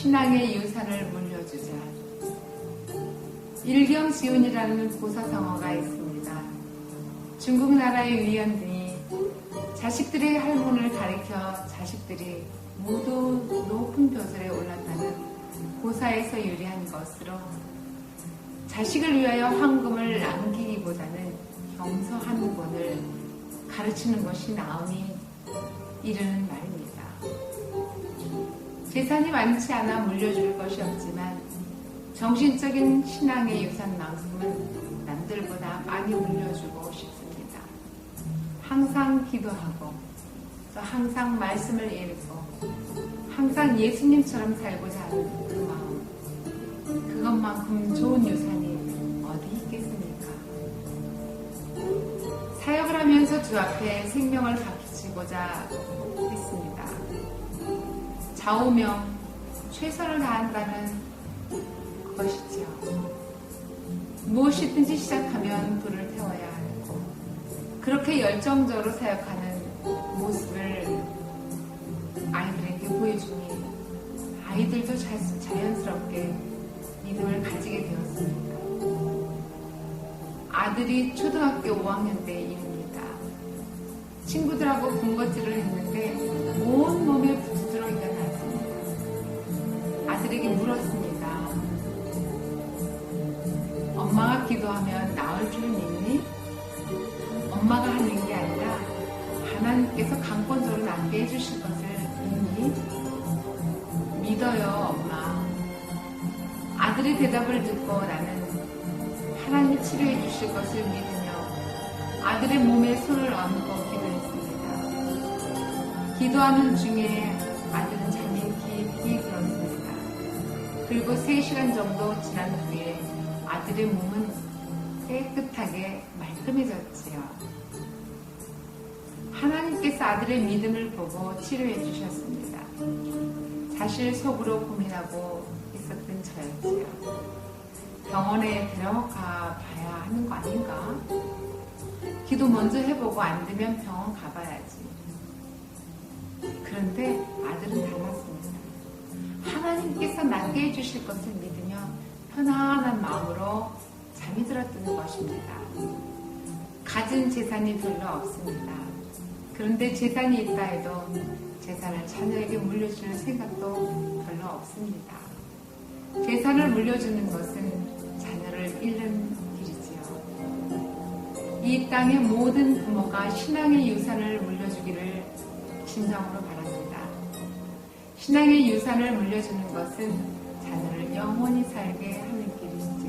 신앙의 유산을 물려주자. 일경지운이라는 고사성어가 있습니다. 중국 나라의 위원들이 자식들의 할문을 가리켜 자식들이 모두 높은 벼슬에 올랐다는 고사에서 유리한 것으로 자식을 위하여 황금을 남기기보다는 경서한 권을 가르치는 것이 나음이 이르는 말입니다. 재산이 많지 않아 물려줄 것이 없지만 정신적인 신앙의 유산만큼은 남들보다 많이 물려주고 싶습니다. 항상 기도하고 또 항상 말씀을 읽고 항상 예수님처럼 살고자 하는 그 마음 그것만큼 좋은 유산이 어디 있겠습니까? 사역을 하면서 주 앞에 생명을 바치고자 했습니다. 좌우명 최선을 다한다는 것이지요. 무엇이든지 시작하면 불을 태워야 하고 그렇게 열정적으로 사역하는 모습을 아이들에게 보여주니 아이들도 자, 자연스럽게 믿음을 가지게 되었습니다. 아들이 초등학교 5학년 때입니다. 친구들하고 군것질을 했는데 온 몸에 부스 기도하면 나을 줄 믿니? 엄마가 하는 게 아니라 하나님께서 강권적으로 낫게 해주실 것을 믿니? 믿어요, 엄마. 아들의 대답을 듣고 나는 하나님이 치료해 주실 것을 믿으며 아들의 몸에 손을 얹고 기도했습니다. 기도하는 중에 아들은 잠이 깊이 들었습니다. 그리고 3시간 정도 지난 후에 아들의 몸은 깨끗하게 말끔해졌지요. 하나님께서 아들의 믿음을 보고 치료해 주셨습니다. 사실 속으로 고민하고 있었던 저였지요. 병원에 데려가 봐야 하는 거 아닌가? 기도 먼저 해보고 안 되면 병원 가봐야지. 그런데 아들은 달랐습니다. 하나님께서 낫게 해주실 것을 믿으며 편안한 마음으로 잠이 들었던 것입니다. 가진 재산이 별로 없습니다. 그런데 재산이 있다 해도 재산을 자녀에게 물려주는 생각도 별로 없습니다. 재산을 물려주는 것은 자녀를 잃는 길이지요. 이 땅의 모든 부모가 신앙의 유산을 물려주기를 진정으로 바랍니다. 신앙의 유산을 물려주는 것은 자녀를 영원히 살게 하는 길입니다.